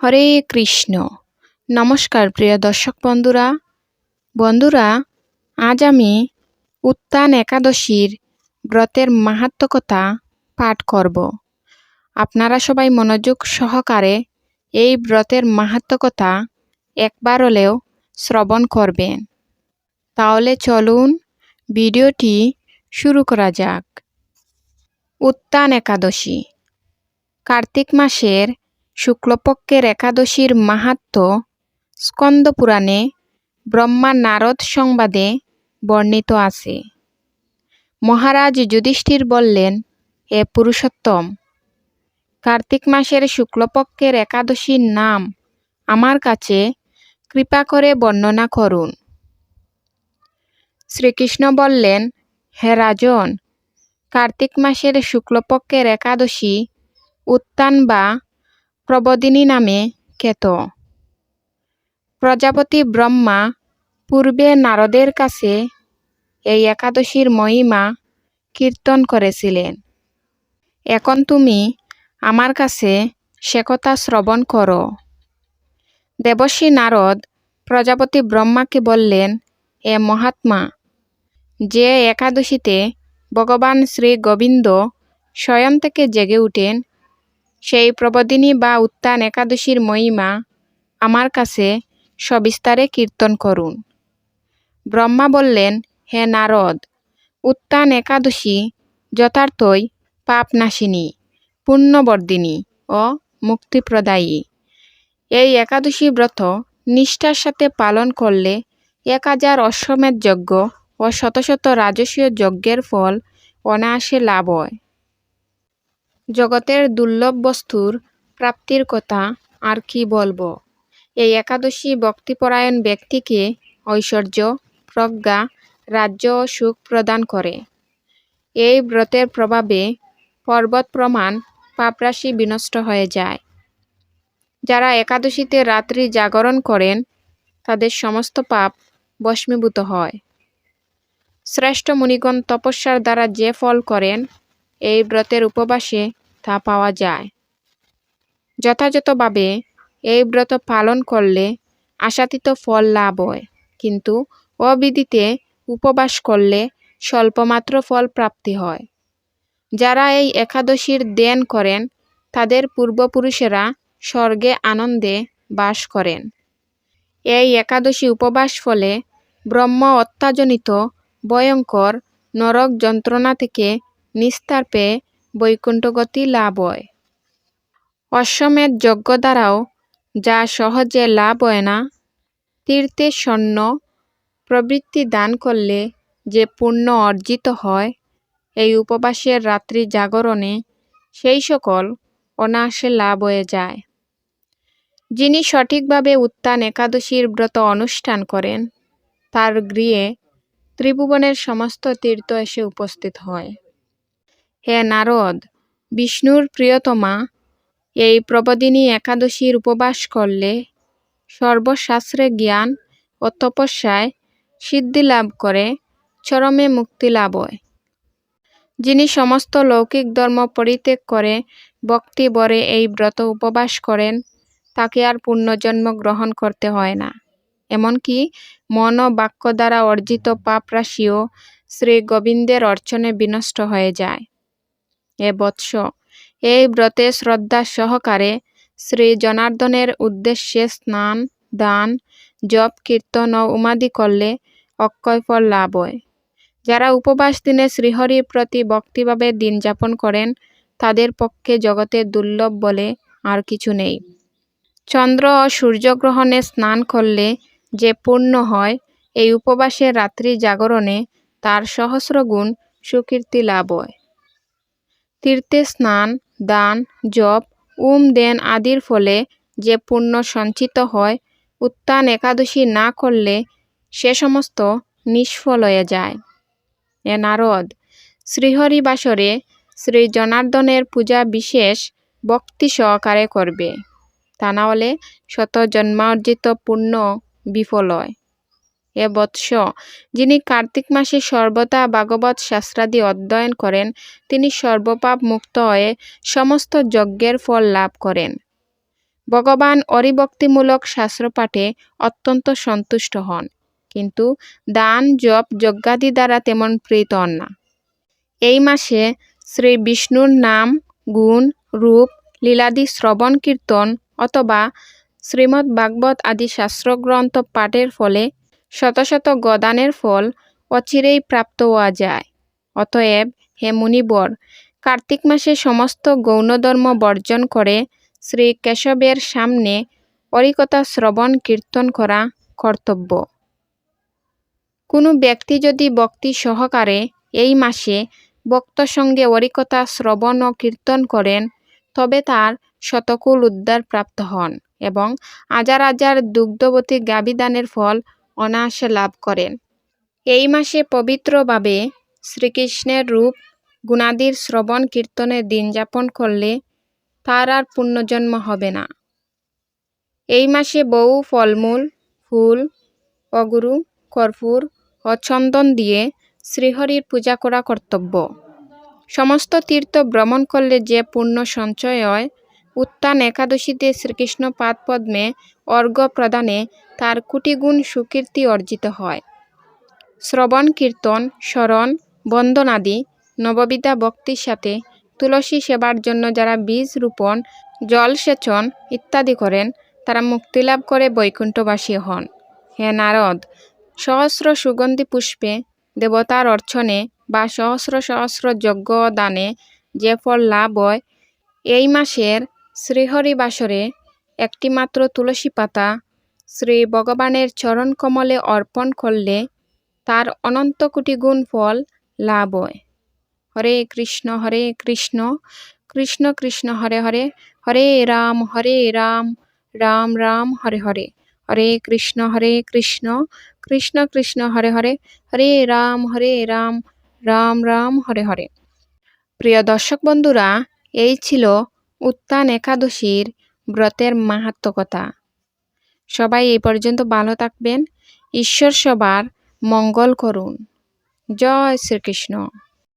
হরে কৃষ্ণ। নমস্কার প্রিয় দর্শক বন্ধুরা। বন্ধুরা, আজ আমি উত্তান একাদশীর ব্রতের মাহাত্মকতা পাঠ করব। আপনারা সবাই মনোযোগ সহকারে এই ব্রতের মাহাত্মকতা একবার হলেও শ্রবণ করবেন। তাহলে চলুন ভিডিওটি শুরু করা যাক। উত্তান একাদশী, কার্তিক মাসের শুক্লপক্ষের একাদশীর মাহাত্ম স্কন্দ পুরাণে ব্রহ্মা নারদ সংবাদে বর্ণিত আছে। মহারাজ যুধিষ্ঠির বললেন, এ পুরুষোত্তম, কার্তিক মাসের শুক্লপক্ষের একাদশীর নাম আমার কাছে কৃপা করে বর্ণনা করুন। শ্রীকৃষ্ণ বললেন, হে রাজন, কার্তিক মাসের শুক্লপক্ষের একাদশী উত্তান বা প্রবদিনী নামে খ্যাত। প্রজাপতি ব্রহ্মা পূর্বে নারদের কাছে এই একাদশীর মহিমা কীর্তন করেছিলেন। এখন তুমি আমার কাছে সে কথা শ্রবণ করো। দেবশ্রী নারদ প্রজাপতি ব্রহ্মাকে বললেন, এ মহাত্মা, যে একাদশীতে ভগবান শ্রী গোবিন্দ স্বয়ং থেকে জেগে উঠেন সেই প্রবদিনী বা উত্তান একাদশীর মহিমা আমার কাছে সবিস্তারে কীর্তন করুন। ব্রহ্মা বললেন, হে নারদ উত্তান একাদশী যথার্থই পাপনাশিনী, পুণ্যবর্ধিনী ও মুক্তিপ্রদায়ী। এই একাদশী ব্রত নিষ্ঠার সাথে পালন করলে এক হাজার অশ্বমেধ যজ্ঞ ও শত শত রাজস্বীয় যজ্ঞের ফল অনায়াসে লাভ হয়। জগতের দুর্লভ বস্তুর প্রাপ্তির কথা আর কি বলব? এই একাদশী ভক্তিপরায়ণ ব্যক্তিকে ঐশ্বর্য, প্রজ্ঞা, রাজ্য ও সুখ প্রদান করে। এই ব্রতের প্রভাবে পর্বত প্রমাণ পাপরাশি বিনষ্ট হয়ে যায়। যারা একাদশীতে রাত্রি জাগরণ করেন, তাদের সমস্ত পাপ বস্মীভূত হয়। শ্রেষ্ঠ মুনিগণ তপস্যার দ্বারা যে ফল করেন, এই ব্রতের উপবাসে তা পাওয়া যায়। যথাযথভাবে এই ব্রত পালন করলে আশাতীত ফল লাভ হয়, কিন্তু অবিদিতে উপবাস করলে স্বল্পমাত্র ফল প্রাপ্তি হয়। যারা এই একাদশীর দেন করেন, তাদের পূর্বপুরুষেরা স্বর্গে আনন্দে বাস করেন। এই একাদশী উপবাস ফলে ব্রহ্ম অত্যাজনিত, ভয়ঙ্কর, নরক যন্ত্রণা থেকে নিস্তার পেয়ে বৈকুণ্ঠগতি লাভ হয় অশ্বমেধ যজ্ঞ দ্বারাও যা সহজে লাভ হয় না, তীর্থে স্বর্ণ প্রবৃত্তি দান করলে যে পুণ্য অর্জিত হয়, এই উপবাসের রাত্রি জাগরণে সেই সকল অনায়াসে লাভ হয়ে যায়। যিনি সঠিকভাবে উত্তান একাদশীর ব্রত অনুষ্ঠান করেন, তার গৃহে ত্রিভুবনের সমস্ত তীর্থ এসে উপস্থিত হয়। হে নারদ, বিষ্ণুর প্রিয়তমা, এই প্রবদিনী একাদশীর উপবাস করলে সর্বশাস্ত্রে জ্ঞান ও তপস্যায় সিদ্ধি লাভ করে, চরমে মুক্তি লাভ হয়। যিনি সমস্ত লৌকিক ধর্ম পরিত্যাগ করে ভক্তি বরে এই ব্রত উপবাস করেন, তাকে আর পুণ্যজন্ম গ্রহণ করতে হয় না। এমনকি মন বাক্য দ্বারা অর্জিত পাপ রাশিও শ্রী গোবিন্দের অর্চনে বিনষ্ট হয়ে যায়। এ বৎস। এই ব্রতে শ্রদ্ধা সহকারে শ্রী জনার্দনের উদ্দেশ্যে স্নান, দান, জপ, কীর্তন ও উমাদি করলে অক্ষয় ফল লাভ হয়। যারা উপবাস দিনে শ্রীহরির প্রতি ভক্তিভাবে দিন যাপন করেন, তাদের পক্ষে জগতে দুর্লভ বলে আর কিছু নেই। চন্দ্র ও সূর্যগ্রহণে স্নান করলে যে পূর্ণ হয়, এই উপবাসের রাত্রি জাগরণে তার সহস্র গুণ সুকীর্তি লাভ হয়। তীর্থে স্নান, দান, জপ, উম দেন আদির ফলে যে পুণ্য সঞ্চিত হয় উত্তান একাদশী না করলে সে সমস্ত নিষ্ফল হয়ে যায়। এ নারদ, শ্রীহরিবাসরে শ্রী জনার্দনের পূজা বিশেষ ভক্তি সহকারে করবে। তা না হলে শত জন্মার্জিত পুণ্য বিফল হয়। এ বৎস। যিনি কার্তিক মাসে সর্বদা ভাগবত শাস্ত্রাদি অধ্যয়ন করেন, তিনি সর্বপাপ মুক্ত হয়ে সমস্ত যজ্ঞের ফল লাভ করেন। ভগবান অরিভক্তিমূলক শাস্ত্রপাঠে অত্যন্ত সন্তুষ্ট হন, কিন্তু দান, জপ, যজ্ঞাদি দ্বারা তেমন প্রীত হন না। এই মাসে শ্রী বিষ্ণুর নাম, গুণ, রূপ, লীলাদি শ্রবণ কীর্তন অথবা শ্রীমদ্ ভাগবত আদি শাস্ত্রগ্রন্থ পাঠের ফলে শত শত গদানের ফল অচিরেই প্রাপ্ত হওয়া যায়। অতএব হে মুনিবর, কার্তিক মাসে সমস্ত গৌণধর্ম বর্জন করে শ্রী কেশবের সামনে অরিকতা শ্রবণ কীর্তন করা কর্তব্য। কোনো ব্যক্তি যদি ভক্তি সহকারে এই মাসে ভক্ত সঙ্গে অরিকতা শ্রবণ ও কীর্তন করেন, তবে তার শতকুল উদ্ধার প্রাপ্ত হন এবং হাজার হাজার দুগ্ধবতী গাবিদানের ফল অনায়াসে লাভ করেন। এই মাসে পবিত্রভাবে শ্রীকৃষ্ণের রূপ, গুণাদির শ্রবণ কীর্তনের দিন যাপন করলে তার আর পুণ্যজন্ম হবে না। এই মাসে বহু ফলমূল, ফুল, অগুরু, কর্পূর ও চন্দন দিয়ে শ্রীহরির পূজা করা কর্তব্য। সমস্ত তীর্থ ভ্রমণ করলে যে পুণ্য সঞ্চয় হয় উত্তান একাদশীতে শ্রীকৃষ্ণ পাদপদ্মে অর্ঘ্য প্রদানে তার কোটিগুণ সুকীর্তি অর্জিত হয়। শ্রবণ, কীর্তন, স্মরণ বন্দনাদি নববিধা ভক্তির সাথে তুলসী সেবার জন্য যারা বীজ রোপণ জলসেচন ইত্যাদি করেন, তারা মুক্তিলাভ করে বৈকুণ্ঠবাসী হন। হে নারদ, সহস্র সুগন্ধি পুষ্পে দেবতার অর্চনে বা সহস্র সহস্র যজ্ঞ দানে যে ফল লাভ হয়, এই মাসের শ্রীহরি বাসরে একটিমাত্র তুলসী পাতা শ্রী ভগবানের চরণ কমলে অর্পণ করলে তার অনন্ত কোটি গুণ ফল লাভ হয়। হরে কৃষ্ণ হরে কৃষ্ণ কৃষ্ণ কৃষ্ণ, হরে হরে হরে রাম হরে রাম রাম রাম, হরে হরে। হরে কৃষ্ণ হরে কৃষ্ণ কৃষ্ণ কৃষ্ণ, হরে হরে হরে রাম হরে রাম রাম রাম, হরে হরে। প্রিয় দর্শক বন্ধুরা, এই ছিল উত্তান একাদশীর ব্রতের মাহাত্মকতা সবাই এই পর্যন্ত ভালো থাকবেন। ঈশ্বর সবার মঙ্গল করুন। জয় শ্রীকৃষ্ণ।